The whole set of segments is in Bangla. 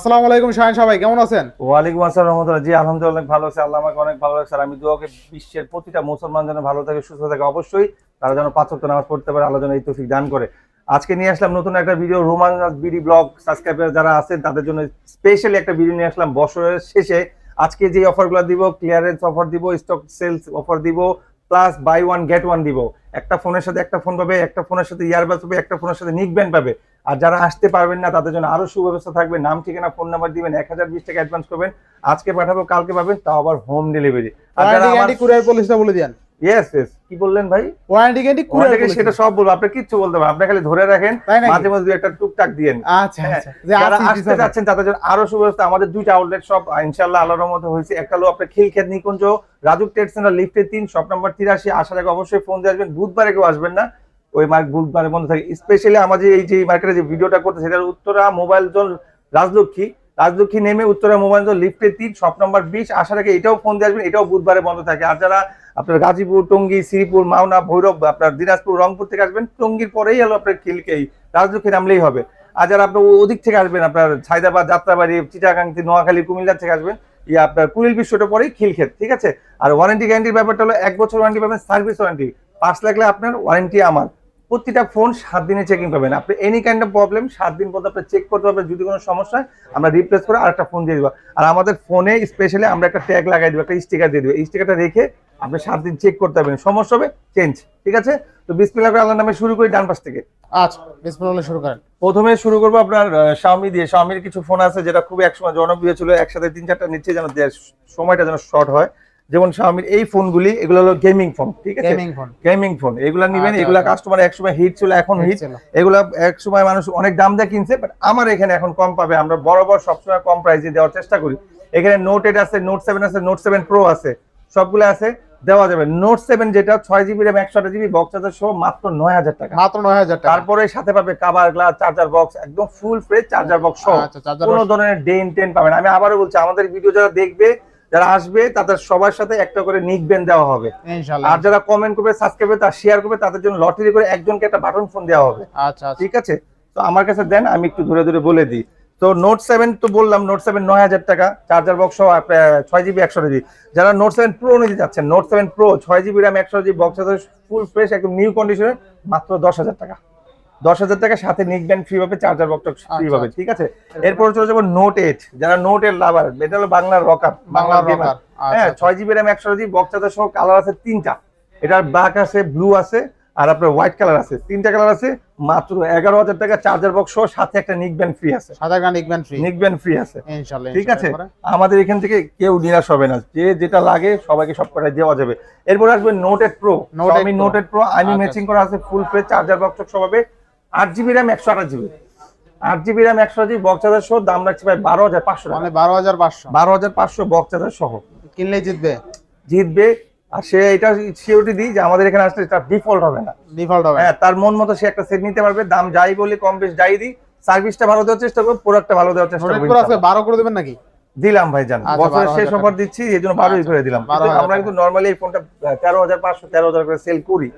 আসসালামু আলাইকুম, শাহিন সবাই, কেমন আছেন? ওয়ালাইকুম আসসালাম রহমতুল্লাহ। জি, আলহামদুলিল্লাহ, ভালো আছে। আল্লাহ আমাকে অনেক ভালো লাগছে আর আমি দোয়াকে বিশ্বের প্রতিটা মুসলমান যেন ভালো থাকে, সুস্থ থাকে। অবশ্যই তারা যেন পাঁচ ওয়াক্ত নামাজ পড়তে পারে, আল্লাহ যেন এই তৌফিক দান করে। আজকে নিয়ে আসলাম নতুন একটা video Roman BD blog. Subscriber যারা আছেন, তাদের জন্য স্পেশালি একটা ভিডিও নিয়ে আসলাম বছরের শেষে। আজকে যে অফারগুলো দিব ক্লিয়ারেন্স অফার দিব স্টক সেলস অফার দিব plus buy one get one দিব। একটা ফোনের সাথে একটা ফোন পাবে, একটা ফোনের সাথে ইয়ারবাস পাবে, একটা ফোনের সাথে নিক ব্যান্ড পাবে। আর যারা আসতে পারবেন না তাদের জন্য আরও সুব্যবস্থা থাকবে। নাম ঠিকানা ফোন নাম্বার দিবেন এক হাজার বিশ টাকা অ্যাডভান্স করবেন। আজকে পাঠাবো কালকে পাবেন তাও আবার হোম ডেলিভারি আর যারা ওয়ারেন্টি কুরিয়ার পলিসিটা বলে দেন ইয়েস ইয়েস কি বললেন ভাই? ওয়ারেন্টি গ্যারান্টি কুরিয়ার ওনাদেরকে সেটা সব বলব আপনি কিচ্ছু বলতে আপনি খালি ধরে রাখেন মাঝে মাঝে দুই একটা টুকটাক দিয়েন আচ্ছা হ্যাঁ, আচ্ছা। যারা আসতে যাচ্ছেন তাদের জন্য আরও সুব্যবস্থা। আমাদের দুইটা আউটলেট সব ইনশাল্লাহ আল্লাহর হয়েছে। একটা হলো আপনার নিকুঞ্জ রাজুক ট্রেড সেন্টার লিফটে তিন শপ নাম্বার তিরাশি। আসার আগে অবশ্যই ফোন দিয়ে আসবেন। বুধবারে কেউ আসবেন না। ওই মার্ক বুধবারে বন্ধ থাকে। স্পেশালি আমাদের এই যে মার্কেটে যে ভিডিওটা করতে সেটার উত্তরা মোবাইল জোন রাজলক্ষ্মী। রাজলক্ষ্মী নেমে উত্তরা মোবাইল জোন লিফটে তিন শপ নাম্বার বিশ। আসার আগে এটাও ফোন দিয়ে আসবেন, এটাও বুধবারে বন্ধ থাকে। আর যারা আপনার গাজীপুর, টঙ্গী, শ্রীপুর, মাওনা, ভৈরব আপনার দিনাজপুর, রংপুর থেকে আসবেন, টঙ্গীর পরেই হলো আপনার খিলকেই রাজলক্ষ্মী নামলেই হবে। আর যারা আপনার ওদিক থেকে আসবেন, আপনার ছাইদাবাদ, যাত্রাবাড়ি চিটাগাংতি নোয়াখালী, কুমিল্লা থেকে আসবেন ইয়ে আপনার কুড়িল বিশ্বটা পরেই খিলক্ষেত, ঠিক আছে? আর ওয়ারেন্টি গ্যারান্টির ব্যাপারটা হলো এক বছর ওয়ারেন্টি পাবেন সার্ভিস ওয়ারেন্টি পাঁচ লাগলে আপনার ওয়ারেন্টি আমার। প্রতিটা ফোন সাত দিনে চেকিং পাবেন। আপনি এনি কাইন্ড অফ প্রবলেম সাত দিন পর আপনি চেক করতে পারবেন। যদি কোনো সমস্যা হয় আমরা রিপ্লেস করে আরেকটা ফোন দিয়ে দেবো। আর আমাদের ফোনে স্পেশালি আমরা একটা ট্যাগ লাগাই দিব একটা স্টিকার দিয়ে দিব। এই স্টিকারটা রেখে আপনি সাত দিন চেক করতে পারবেন। সমস্যা হবে চেঞ্জ ঠিক আছে? তো বিসমিল্লাহ করে আল্লাহ নামে শুরু করি ডান পাশ থেকে। আচ্ছা বিসমিল্লাহ শুরু করেন। প্রথমে শুরু করব আপনার শাওমি দিয়ে। শাওমির কিছু ফোন আছে যেটা খুব একসময় জনপ্রিয় ছিল। একসাথে তিন চারটা নিচ্ছে যেন সময়টা যেন শর্ট হয়। যেমন স্বামীর এই ফোনগুলি এগুলো হলো গেমিং ফোন ঠিক আছে? গেমিং ফোন গেমিং ফোন এগুলা নিবেন আচ্ছা, এগুলা। কাস্টমার একসময় হিট ছিল এখন হিট এগুলা একসময় মানুষ অনেক দাম দিয়ে কিনছে বাট আমার এখানে এখন কম পাবে। আমরা বরাবর সবসময় কম প্রাইসে দেওয়ার চেষ্টা করি। এখানে নোট এইট আছে নোট সেভেন আছে নোট সেভেন প্রো আছে। সবগুলো আছে দেওয়া যাবে। নোট সেভেন যেটা ছয় জিবি র্যাম একশো জিবি বক্স চার্জার সহ মাত্র নয় হাজার টাকা। মাত্র নয় হাজার টাকা। তারপরে সাথে পাবে কাভার গ্লাস চার্জার বক্স একদম ফুল ফ্রেশ চার্জার বক্স সহ। আচ্ছা কোনো ধরনের ডেন টেন পাবেন আমি আবারও বলছি আমাদের ভিডিও যারা দেখবে যারা আসবে তাদের সবার সাথে একটা করে নিক ব্যান্ড দেওয়া হবে। আর যারা কমেন্ট করবে সাবস্ক্রাইব করবে তার শেয়ার করবে তাদের জন্য লটারি করে একজনকে একটা বাটন ফোন দেওয়া হবে। আচ্ছা আচ্ছা। ঠিক আছে? তো আমার কাছে দেন আমি একটু ধরে ধরে বলে দিই। তো নোট সেভেন তো বললাম নোট সেভেন নয় হাজার টাকা চার্জার বক্স ছয় জিবি একশো জিবি যারা নোট সেভেন প্রো নিতে যাচ্ছেন নোট সেভেন প্রো ছয় জিবি র্যাম একশো জিবি বক্স ফুল ফ্রেশ একদম নিউ কন্ডিশনে মাত্র দশ হাজার টাকা। দশ হাজার টাকা সাথে নিক ব্যান্ড ফ্রি পাবে চার্জার বক্সটা ফ্রি আচ্ছা, পাবে আচ্ছা। ঠিক আছে? এরপর চলে যাব নোট এইট যারা নোট এইট লাভার এটা হলো বাংলার রকার বাংলা বাংলার। রকার হ্যাঁ আচ্ছা। ছয় জিবি র্যাম একশো জিবি বক্স চার্জার সহ কালার আছে তিনটা। এটার ব্ল্যাক আছে ব্লু আছে আর আপনার হোয়াইট কালার আছে। তিনটা কালার আছে মাত্র এগারো হাজার টাকা চার্জার বক্স সহ সাথে একটা নিক ব্যান্ড ফ্রি আছে। সাদা গান ইকম্যান ফ্রি নিক ব্যান্ড ফ্রি আছে। ঠিক আছে? আমাদের এখান থেকে কেউ নিরাশ হবে না। যে যেটা লাগে সবাইকে সব কটা দেওয়া যাবে। এরপর আসবে নোটেড প্রো Note আমি 8 Pro। নোটেড প্রো আমি আচ্ছা, ম্যাচিং করা আছে ফুল ফ্রেশ চার্জার বক্স সব হবে। আট জিবি র্যাম একশো আঠাশ জিবি আট জিবি র্যাম একশো জিবি বক্স চার্জার সহ দাম রাখছে ভাই বারো হাজার পাঁচশো মানে বারো হাজার পাঁচশো। বারো হাজার পাঁচশো বক্স চার্জার সহ। কিনলে জিতবে? জিতবে। আর সে এটা সিওরিটি দিই যে আমাদের এখানে আসলে এটা ডিফল্ট হবে না। ডিফল্ট হবে। হ্যাঁ তার মন মতো সে একটা সেট নিতে পারবে। দাম যাই বলি কম বেশ যাই দিই। সার্ভিসটা ভালো দেওয়ার চেষ্টা করব প্রোডাক্টটা ভালো দেওয়ার চেষ্টা করব করে বারো করে দেবেন নাকি? দিলাম ভাই জান। আচ্ছা, বছরের শেষ অফার দিচ্ছি এই জন্য বারোই আচ্ছা, করে দিলাম। আমরা কিন্তু নর্মালি এই ফোনটা তেরো হাজার পাঁচশো তেরো হাজার করে সেল করি।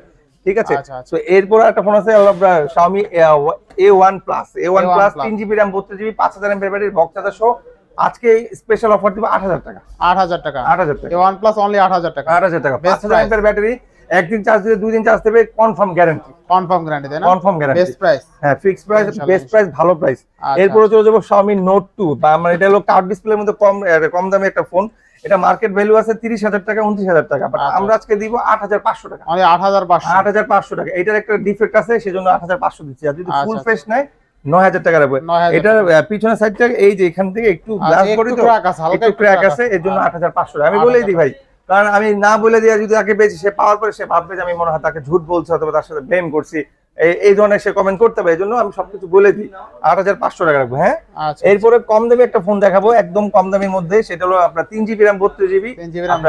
ঠিক আছে? আচ্ছা, আচ্ছা। তো এরপর একটা ফোন আছে ওয়ান A1 Plus। তিন জিবি র্যাম বত্রিশ জিবি পাঁচ হাজার এমপের ব্যাটারি বক্স চার্জার সহ আজকে স্পেশাল অফার দিব আট হাজার টাকা। আট হাজার টাকা। আট হাজার টাকা। এ ওয়ান প্লাস অনলি আট হাজার টাকা। আট হাজার টাকা। Best পাঁচ হাজার price। ব্যাটারি একদিন চার্জ দিলে দুই দিন চার্জ দেবে কনফার্ম গ্যারান্টি কনফার্ম গ্যারান্টি তাই না? কনফার্ম গ্যারান্টি বেস্ট প্রাইস হ্যাঁ ফিক্সড প্রাইস বেস্ট প্রাইস ভালো প্রাইস আচ্ছা। এরপরে চলে যাব Xiaomi Note 2 বা আমার এটা হলো কার্ড ডিসপ্লের মধ্যে কম কম দামে একটা ফোন এটা মার্কেট ভ্যালু আছে তিরিশ হাজার টাকা উনত্রিশ হাজার টাকা বাট আচ্ছা। আমরা আজকে দিব আট হাজার পাঁচশো টাকা। অনলি আট হাজার পাঁচশো। আট হাজার পাঁচশো টাকা। এটার একটা ডিফেক্ট আছে সেজন্য আট হাজার পাঁচশো দিচ্ছি। আর যদি আচ্ছা, ফুল আচ্ছা। ফ্রেশ নেয় নয় হাজার টাকা রাখবে। 9,000 এটার আহ, পিছনের সাইডটা এই যে এখান থেকে একটু আচ্ছা, গ্লাস একটু তো আছে, হালকা একটু একটু ক্র্যাক আছে এর জন্য আট হাজার পাঁচশো আমি বলেই দিই ভাই কারণ আমি না বলে দিয়ে যদি তাকে পেয়েছি সে পাওয়ার পরে সে ভাববে যে আমি মনে হয় তাকে ঝুট বলছি অথবা তার সাথে ব্লেম করছি। এই- ধরনের সে কমেন্ট করতে হবে এই জন্য আমি সবকিছু বলে দিই। আট হাজার পাঁচশো টাকা রাখব হ্যাঁ? আচ্ছা এরপরে কম দামি একটা ফোন দেখাবো একদম কম দামির মধ্যে সেটা হলো আপনার তিন জিবি র্যাম বত্রিশ জিবি 3 GB RAM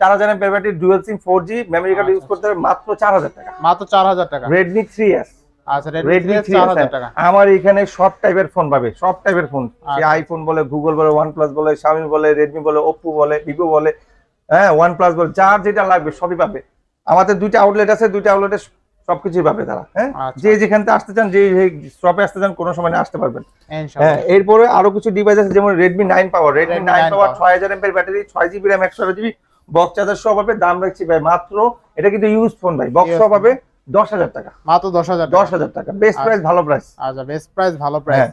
চার হাজার M battery dual SIM four G memory card use করতে হবে মাত্র চার হাজার টাকা। মাত্র চার হাজার টাকা। রেডমি থ্রি এস আচ্ছা রেডমি রেডমি থ্রি টাকা। আমার এখানে সব টাইপের ফোন পাবে সব টাইপের ফোন আচ্ছা। আইফোন বলে গুগল বলে ওয়ান প্লাস বলে শাওমি বলে রেডমি বলে ওপ্পো বলে ভিভো বলে হ্যাঁ ওয়ান প্লাস বলে যার যেটা লাগবে সবই পাবে। আমাদের দুইটা আউটলেট আছে দুইটা আউটলেটে সবকিছুই পাবে তারা হ্যাঁ? আচ্ছা। যে যেখান আসতে চান যে শপে আসতে চান কোনো সময় আসতে পারবেন। হ্যাঁ এরপরে আরও কিছু ডিভাইস আছে যেমন Redmi nine power Redmi nine power ছয় হাজার এমপের ব্যাটারি ছয় জিবি র্যাম একশো জিবি বক্স চার্জার সহ পাবে দাম রাখছি ভাই মাত্র এটা কিন্তু ইউজ ফোন ভাই বক্স সহ পাবে দশ হাজার টাকা। মাত্র দশ হাজার দশ হাজার টাকা বেস্ট আচ্ছা। প্রাইস ভালো প্রাইস আচ্ছা বেস্ট প্রাইস ভালো প্রাইস হ্যাঁ।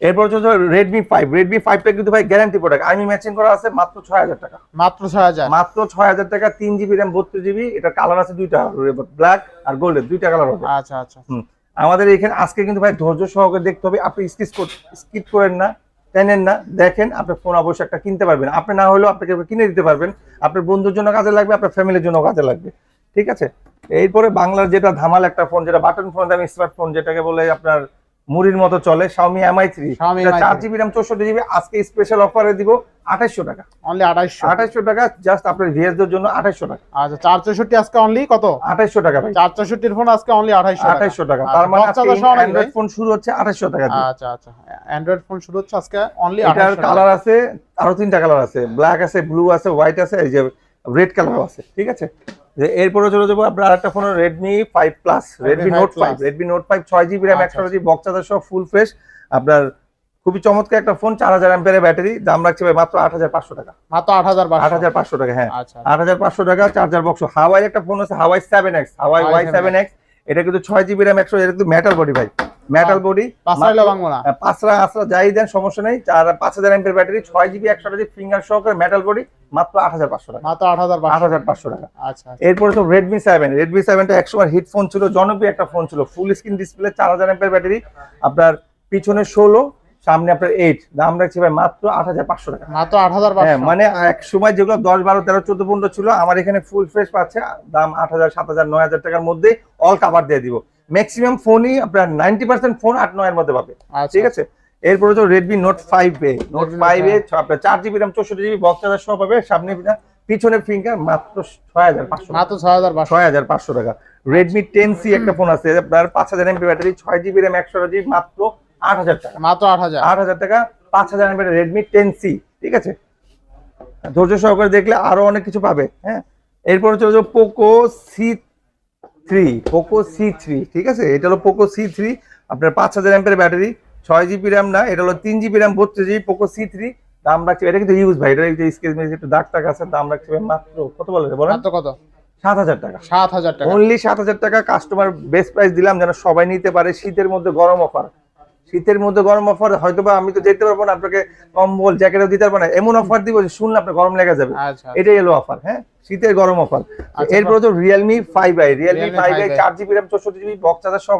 এরপর হচ্ছে রেডমি ফাইভ রেডমি ফাইভটা কিন্তু ভাই গ্যারান্টি প্রোডাক্ট আমি ম্যাচিং করা আছে মাত্র ছয় হাজার টাকা। মাত্র ছয় হাজার? মাত্র ছয় হাজার টাকা তিন জিবি র্যাম বত্রিশ জিবি এটা কালার আছে দুইটা ব্ল্যাক আর গোল্ডেন দুইটা কালার হবে। আচ্ছা আচ্ছা। হুম। আমাদের এখানে আজকে কিন্তু ভাই ধৈর্য সহকারে দেখতে হবে আপনি স্কিপ স্কিপ করেন না টেনেন না দেখেন আপনার ফোন অবশ্যই একটা কিনতে পারবেন। আপনি না হলেও আপনাকে কিনে দিতে পারবেন। আপনার বন্ধুর জন্য কাজে লাগবে আপনার ফ্যামিলির জন্য কাজে লাগবে। ঠিক আছে? এরপরে বাংলার যেটা ধামাল একটা ফোন যেটা বাটন ফোন দামি স্মার্টফোন যেটাকে বলে আপনার মুড়ির মতো চলে Xiaomi Mi 3 Xiaomi Mi চার 3 জিবি র্যাম চৌষট্টি জিবি আজকে স্পেশাল অফারে দিব আঠাইশশো টাকা। অনলি আঠাইশশো। আঠাইশশো টাকা জাস্ট আপনার ভিএসদের জন্য আঠাইশশো টাকা। আচ্ছা চার চৌষট্টি আজকে অনলি কত? আঠাইশশো টাকা ভাই। চার চৌষট্টির ফোন আজকে অনলি আঠাইশশো আঠাইশশো টাকা। তার মানে আচ্ছা, সহ নাকি অ্যান্ড্রয়েড ফোন শুরু হচ্ছে আঠাইশশো টাকা দিয়ে। আচ্ছা আচ্ছা। অ্যান্ড্রয়েড ফোন শুরু হচ্ছে আজকে অনলি এটার আঠাইশশো কালার আছে আরও তিনটা কালার আছে। ব্ল্যাক আছে ব্লু আছে হোয়াইট আছে এই যে রেড কালার আছে। ঠিক আছে? যে এরপরে চলে যাব আপনার আরেকটা phone Redmi five plus Redmi 5 note five Plus। Redmi note five ছয় জিবি র্যাম আচ্ছা, একশো জিবি বক্স চার্জার সব ফুল ফ্রেশ আপনার খুবই চমৎকার একটা ফোন চার হাজার অ্যাম্পিয়ারের ব্যাটারি দাম রাখছে ভাই মাত্র আট হাজার পাঁচশো টাকা। মাত্র আট হাজার আট হাজার পাঁচশো টাকা হ্যাঁ। আচ্ছা আট হাজার পাঁচশো টাকা চার্জার বক্স হাওয়াই একটা ফোন আছে Huawei seven X Huawei Y seven X এটা কিন্তু ছয় জিবি র্যাম একশো এটা কিন্তু মেটাল বডি ভাই। মেটাল বডি পাঁচরা আসরা যাই দেন সমস্যা নেই। আর পাঁচ হাজার এমপের ব্যাটারি ছয় জিবি একশো ফিঙ্গার সহকারে মেটাল বডি মাত্র আট হাজার পাঁচশো টাকা। মাত্র আট হাজার আট হাজার পাঁচশো টাকা। আচ্ছা এরপরে তো রেডমি সেভেন রেডমি সেভেনটা একসময় হিট ফোন ছিল জনপ্রিয় একটা ফোন ছিল। ফুল স্ক্রিন ডিসপ্লে চার হাজার এমপের ব্যাটারি আপনার পিছনে ষোলো সামনে আপনার এইট দাম রাখছি ভাই মাত্র আট হাজার পাঁচশো টাকা। মাত্র আট হাজার হ্যাঁ মানে এক সময় যেগুলো দশ বারো তেরো চোদ্দ পনেরো ছিল আমার এখানে ফুল ফ্রেশ পাচ্ছে। দাম আট হাজার সাত হাজার নয় হাজার টাকার মধ্যে অল কাভার দিয়ে দিব। ম্যাক্সিমাম ফোনই আপনার নাইনটি পার্সেন্ট ফোন আট নয়ের মধ্যে পাবে। আচ্ছা ঠিক আছে? এরপরে তো Redmi note five A note five A আপনার চার জিবি র্যাম চৌষট্টি জিবি বক্স চার্জার সহ পাবে সামনে পিছনে- ফিঙ্গার মাত্র ছয় হাজার পাঁচশো মাত্র ছয় হাজার ছয় হাজার পাঁচশো টাকা। রেডমি টেন সি একটা ফোন আছে আপনার পাঁচ হাজার এমপি ব্যাটারি ছয় জিবি র্যাম একশো জিবি মাত্র আট হাজার টাকা। মাত্র আট হাজার। আট হাজার টাকা পাঁচ হাজার এমপি রেডমি টেন সি ঠিক আছে? ধৈর্য সহকারে দেখলে আরও অনেক কিছু পাবে হ্যাঁ? এরপর যাব Poco C three Poco C three ঠিক আছে? এটা হলো পোকো সি থ্রি আপনার পাঁচ হাজার এমপের ব্যাটারি ছয় জিবি র্যাম না এটা হলো তিন জিবি র্যাম বত্রিশ জিবি পোকো সি থ্রি দাম রাখছি এটা কিন্তু ইউজ ভাই এটা স্কেচ মেজ একটু দাগ টাক আছে দাম রাখছি মাত্র কত বলে বলেন? কত? সাত হাজার টাকা। সাত হাজার টাকা। অনলি সাত হাজার টাকা কাস্টমার বেস্ট প্রাইস দিলাম যেন সবাই নিতে পারে শীতের মধ্যে গরম অফার শীতের মধ্যে গরম অফার হয়তো বা আমি তো যেতে পারব না আপনাকে কম্বল জ্যাকেটও দিতে পারব না এমন অফার দিব যে শুনলে আপনার গরম লেগে যাবে। আচ্ছা। এটাই এলো অফার হ্যাঁ? শীতের গরম অফার আচ্ছা, এরপর তো Realme five i Realme five i 5i চার জিবি র্যাম চৌষট্টি জিবি বক্স চার্জার সহ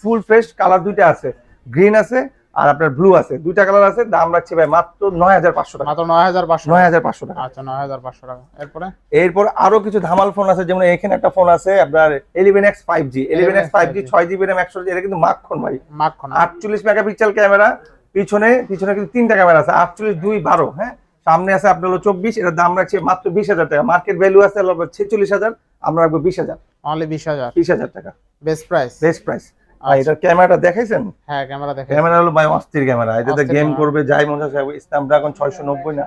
ফুল ফ্রেশ কালার দুইটা আছে। গ্রিন আছে আর আপনার ব্লু আছে। দুইটা কালার আছে দাম রাখছি ভাই মাত্র নয় হাজার পাঁচশো টাকা। মাত্র নয় হাজার পাঁচশো নয় হাজার পাঁচশো টাকা। আচ্ছা নয় হাজার পাঁচশো টাকা। এরপরে? এরপর আরও কিছু ধামাল ফোন আছে যেমন এখানে একটা ফোন আছে আপনার eleven X five G eleven X five G 5G ছয় জিবি র্যাম একশো এটা কিন্তু মাখন ভাই। মাখন আটচল্লিশ মেগাপিক্সেল ক্যামেরা পিছনে পিছনে কিন্তু তিনটা ক্যামেরা আছে আটচল্লিশ দুই বারো হ্যাঁ? সামনে আছে আপনার হলো চব্বিশ এটার দাম রাখছে মাত্র বিশ হাজার টাকা। মার্কেট ভ্যালু আছে ছেচল্লিশ হাজার আমরা রাখব বিশ হাজার। অনলি বিশ হাজার। বিশ হাজার টাকা। বেস্ট প্রাইস বেস্ট প্রাইস আর ক্যামেরাটা দেখাইছেন? হ্যাঁ ক্যামেরা ক্যামেরা হলো ভাই অস্থির ক্যামেরা। এটাতে গেম করবে যাই মনে না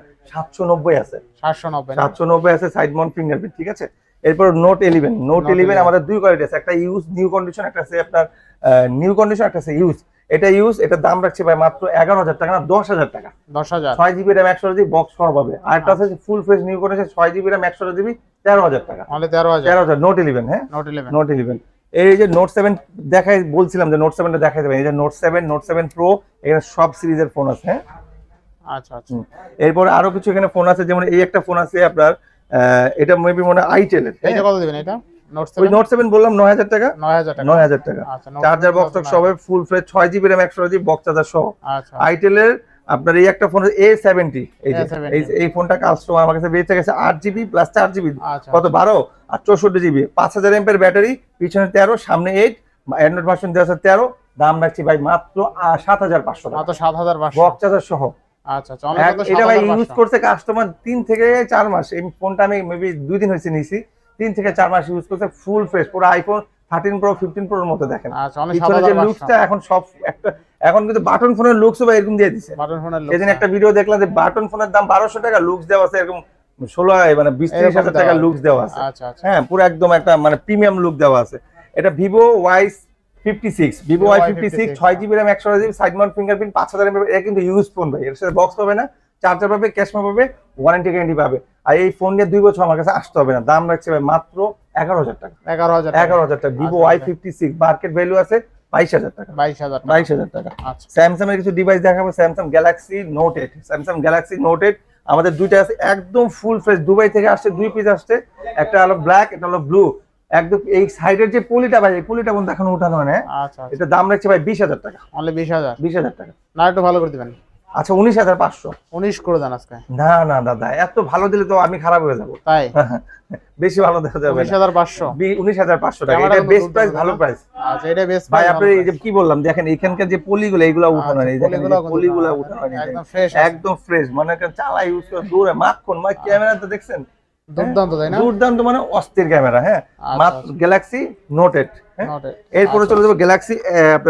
আছে। সাইড মাউন্ট ফিঙ্গারপ্রিন্ট ঠিক আছে? এরপর নোট ইলেভেন নোট Note 11 আমাদের দুই কোয়ালিটি আছে। একটা ইউজ নিউ কন্ডিশন একটা আছে আপনার নিউ কন্ডিশন একটা আছে ইউজ এটা ইউজ এটার দাম রাখছে ভাই মাত্র এগারো হাজার টাকা না দশ হাজার টাকা। দশ হাজার। ছয় জিবি র্যাম একশো জিবি বক্স সহ পাবে। আর একটা আছে ফুল ফ্রেশ নিউ ছয় জিবি র্যাম একশো জিবি তেরো হাজার টাকা। তেরো হাজার। তেরো হাজার নোট ইলেভেন হ্যাঁ? নোট ইলেভেন নোট ইলেভেন এই যে নোট সেভেন দেখাই বলছিলাম যে নোট সেভেনটা দেখাই দেবেন। এই যে note seven note seven pro এখানে সব সিরিজের ফোন আছে হ্যাঁ? আচ্ছা আচ্ছা। এরপরে আরও কিছু এখানে ফোন আছে যেমন এই একটা ফোন আছে আপনার এটা মেবি মনে হয় আইটেলের এইটা কত দিবেন এটা? নোট ওই সেভেন নোট সেভেন বললাম নয় হাজার টাকা। নয় হাজার টাকা। নয় হাজার টাকা। আচ্ছা চার্জার 7 বক্স? সবাই ফুল ফ্রেশ ছয় জিবি র্যাম একশো জিবি বক্স চার্জার সহ। আচ্ছা। আইটেলের আপনার এই একটা ফোন এ সেভেন্টি এই যে এই- ফোনটা কাস্টমার আমার কাছে বেঁচে গেছে আট জিবি প্লাস চার জিবি আচ্ছা কত? বারো? আর চৌষট্টি জিবি পাঁচ হাজার এমপের ব্যাটারি পিছনে তেরো সামনে এইট অ্যান্ড্রয়েড ভার্সন দেওয়া আছে তেরো দাম রাখছি ভাই মাত্র সাত হাজার পাঁচশো টাকা। সাত হাজার বক্স চার্জার সহ। অনলি এক- কত এটা ভাই ইউজ করছে কাস্টমার তিন থেকে চার মাস। এই ফোনটা আমি মেবি দুই দিন হয়েছে তিন থেকে চার মাস ইউজ করছে ফুল ফ্রেশ পুরো আইফোন থার্টিন প্রো ফিফটিন প্রোর মতো দেখেন। আচ্ছা পিছনে যে হাজার এখন সব একটা এখন কিন্তু বাটন ফোনের লুকস বা এরকম দিয়ে দিছে। বাটন ফোনের সেদিন একটা ভিডিও দেখলাম যে বাটন ফোনের দাম বারোশো টাকা লুকস দেওয়া আছে এরকম ষোলো মানে বিশ ত্রিশ হাজার টাকা লুক দেওয়া আছে। আচ্ছা আচ্ছা। হ্যাঁ পুরো একদম একটা মানে প্রিমিয়াম লুক দেওয়া আছে। এটা Vivo Y fifty six Vivo Y fifty six ছয় জিবি র্যাম একশো জিবি সাইড মাউন্ট ফিঙ্গারপ্রিন্ট পাঁচ হাজার এটা কিন্তু ইউজ ফোন ভাই। এর সাথে বক্স পাবে না চার্জার পাবে ক্যাশমা পাবে ওয়ারেন্টি গ্যারান্টি পাবে। আর এই ফোন নিয়ে দুই বছর আমার কাছে আসতে হবে না। দাম রাখছে ভাই মাত্র এগারো হাজার টাকা। এগারো হাজার এগারো হাজার টাকা। ভিভো আচ্ছা, ওয়াই আচ্ছা। ফিফটি সিক্স মার্কেট ভ্যালু আছে বাইশ হাজার টাকা। বাইশ হাজার টাকা। বাইশ হাজার টাকা। আচ্ছা। স্যামসাং এর কিছু ডিভাইস দেখাবো Samsung Galaxy note eight Samsung Galaxy note eight আমাদের দুইটা আছে একদম ফুল ফ্রেশ দুবাই থেকে আসছে দুই পিস আসছে। একটা হলো ব্ল্যাক একটা হলো ব্লু একদম এই সাইডের যে পুলিটা ভাই এই পলিটা বন্ধু এখন উঠানো হয় না? আচ্ছা আচ্ছা। এটা দাম রাখছে ভাই বিশ হাজার টাকা। অনলি বিশ হাজার? বিশ হাজার টাকা। না একটু ভালো করে দিবেন। আচ্ছা উনিশ হাজার পাঁচশো। উনিশ করে দেন আজকে। না না দাদা এত ভালো দিলে তো আমি খারাপ হয়ে যাব। তাই? বেশি ভালো দেখা যাবে উনিশ হাজার পাঁচশো। উনিশ হাজার পাঁচশো টাকা। ক্যামেরা এটা বেস্ট প্রাইস দুর্দান্ত ভালো প্রাইস। আচ্ছা এটা বেশ ভাই আপনি কি বললাম দেখেন এখানকার যে পলিগুলো এইগুলো উঠানো আচ্ছা, নেই। দেখেন পলিগুলো পলিগুলো উঠানো নেই। একদম ফ্রেশ মানে চালা ইউজ করে দূরে মাখন। ক্যামেরাতে দেখছেন? দুর্দান্ত তাই না? দুর্দান্ত মানে অস্থির ক্যামেরা হ্যাঁ? আচ্ছা, মাত্র গ্যালাক্সি নোট এইট এরপরে চলে যাব গ্যালাক্সি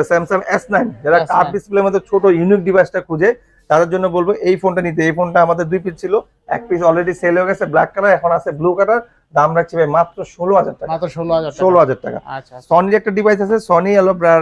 স্যামসাং এস নাইন যারা S9 কাপ ডিসপ্লের মধ্যে ছোট ইউনিক ডিভাইসটা খুঁজে তাদের জন্য বলব এই ফোনটা নিতে। এই ফোনটা আমাদের দুই পিস ছিল। এক পিস অলরেডি সেল হয়ে গেছে ব্ল্যাক কালার এখন আছে ব্লু কালার দাম রাখছি ভাই মাত্র ষোলো হাজার টাকা। মাত্র ষোলো হাজার ষোলো হাজার টাকা। আচ্ছা আচ্ছা। সনির একটা ডিভাইস আছে সনি আপনার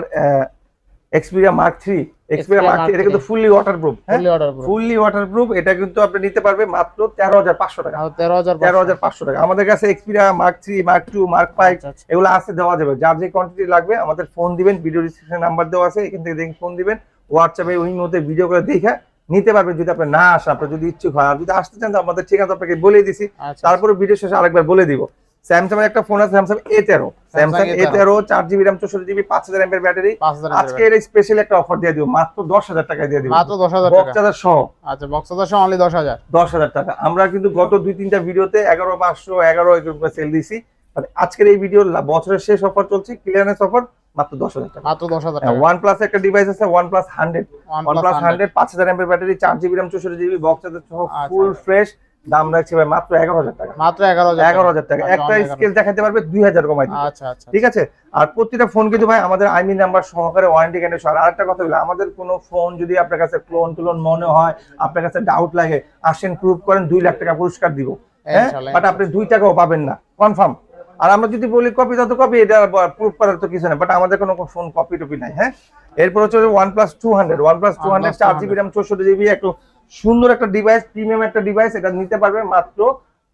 Xperia mark three Xperia mark three এটা কিন্তু ফুললি ওয়াটারপ্রুফ হ্যাঁ। ফুললি ওয়াটারপ্রুফ এটা কিন্তু আপনি নিতে পারবে মাত্র তেরো হাজার পাঁচশো টাকা। তেরো হাজার তেরো হাজার পাঁচশো টাকা। আমাদের কাছে Xperia mark three mark two mark five আচ্ছা, আচ্ছা। এগুলো আছে দেওয়া যাবে। যার যে কোয়ান্টিটি লাগবে আমাদের ফোন দিবেন ভিডিও ডিসক্রিপশন নাম্বার দেওয়া আছে এখান থেকে ফোন দিবেন। হোয়াটসঅ্যাপে ওই মধ্যে ভিডিও করে দেখে নিতে পারবেন যদি আপনি না আসেন আপনার যদি ইচ্ছুক হয়। আর যদি আসতে চান তো আমাদের ঠিকানা আপনাকে বলে দিছি। আচ্ছা। তারপরে ভিডিও শেষে আরেকবার বলে দিব। স্যামসাং এর একটা ফোন আছে স্যামসাং এ তেরো। স্যামসাং এ তেরো। চার জিবি র্যাম চৌষট্টি জিবি পাঁচ হাজার এমপের ব্যাটারি। আজকে এর স্পেশাল একটা অফার দিয়ে দিব। মাত্র দশ হাজার টাকায় দিয়ে দিব। মাত্র দশ হাজার টাকা। বক্সাদার সহ। আচ্ছা বক্স হাজার অনলি দশ হাজার। দশ হাজার টাকা। আমরা কিন্তু গত দুই তিনটা ভিডিওতে এগারো পাঁচশো এগারো সেল দিছি মানে আজকের এই ভিডিও বছরের শেষ অফার চলছে ক্লিয়ারেন্স অফার মাত্র দশ হাজার টাকা। মাত্র দশ হাজার টাকা। প্লাস একটা ডিভাইস আছে OnePlus 100 হান্ড্রেড পাঁচ হাজার এমপের ব্যাটারি চার জিবি র্যাম চৌষট্টি জিবি বক্স সহ আচ্ছা। ফুল ফ্রেশ দাম রাখছে ভাই মাত্র এগারো হাজার টাকা। মাত্র এগারো হাজার এগারো হাজার টাকা। আচ্ছা, একটা স্কেল দেখাতে পারবে দুই হাজার কমাই দিবে। আচ্ছা আচ্ছা। ঠিক আছে? আর প্রতিটা ফোন কিন্তু ভাই আমাদের আইমি নাম্বার সহকারে ওয়ারেন্টি গ্যারান্টি সহ আর আরেকটা কথা বলি আমাদের কোনো ফোন যদি আপনার কাছে ক্লোন টুলন মনে হয় আপনার কাছে ডাউট লাগে আসেন প্রুভ করেন দুই লাখ টাকা পুরস্কার দিব। হ্যাঁ? বাট আপনি দুই টাকাও পাবেন না। কনফার্ম আর আমরা যদি বলি কপি তত কপি এটা প্রুফ করার তো কিছু নেই বাট আমাদের কোনো ফোন কপি টপি নাই হ্যাঁ? এরপর হচ্ছে OnePlus two hundred OnePlus two hundred চার জিবি র্যাম চৌষট্টি জিবি একটু সুন্দর একটা ডিভাইস প্রিমিয়াম একটা ডিভাইস এটা নিতে পারবে মাত্র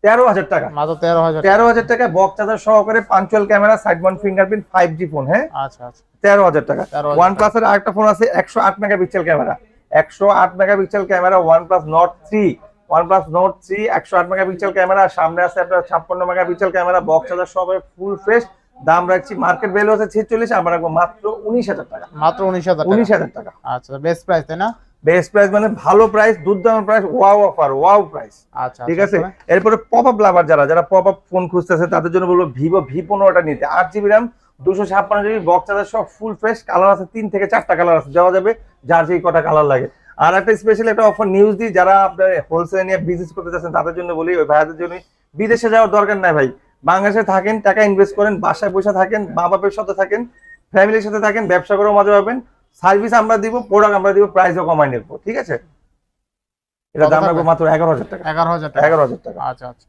তেরো হাজার টাকা। মাত্র তেরো হাজার তেরো হাজার টাকা বক্স চার্জার সহকারে punctual camera side mount fingerprint five G phone হ্যাঁ? আচ্ছা আচ্ছা। তেরো হাজার টাকা। 13,000 ওয়ান প্লাস এর আরেকটা ফোন আছে একশো আট মেগাপিক্সেল ক্যামেরা একশো আট megapixel camera OnePlus Nord three note three একশো আট মেগাপিক্সেল ক্যামেরা সামনে আছে আপনার ছাপ্পান্ন মেগাপিক্সেল ক্যামেরা বক্স চার্জার সব ফুল ফ্রেশ দাম রাখছি মার্কেট ভ্যালু আছে ছেচল্লিশ আমরা রাখব মাত্র উনিশ হাজার টাকা। মাত্র উনিশ হাজার উনিশ টাকা হাজার টাকা। আচ্ছা বেস্ট প্রাইস তাই না? বেস্ট প্রাইস মানে ভালো প্রাইস দুর্দান্ত price wow offer wow price আচ্ছা ঠিক আচ্ছা, আছে? এরপরে পপ আপ লাভার যারা যারা পপ আপ ফোন খুঁজতেছে তাদের জন্য বলব ভিভো ভি পনেরোটা নিতে। আট জিবি র্যাম দুশো ছাপ্পান্ন জিবি বক্স চার্জার সব ফুল ফ্রেশ কালার আছে তিন থেকে চারটা কালার আছে দেওয়া যাবে যার যেই কটা কালার লাগে। আর একটা স্পেশাল একটা অফার নিউজ দিই যারা আপনার হোলসেল নিয়ে বিজনেস করতে চাচ্ছেন তাদের জন্য বলি ওই ভাইয়াদের জন্য বিদেশে যাওয়ার দরকার নাই ভাই। বাংলাদেশে থাকেন টাকা ইনভেস্ট করেন বাসায় বসে থাকেন মা বাপের সাথে থাকেন ফ্যামিলির সাথে থাকেন ব্যবসা করেও মজা পাবেন। সার্ভিস আমরা দিব প্রোডাক্ট আমরা দিব প্রাইসও কমাই নেব ঠিক আছে? এটা দাম? রাখব মাত্র এগারো হাজার টাকা। এগারো হাজার টাকা। এগারো হাজার টাকা। আচ্ছা আচ্ছা।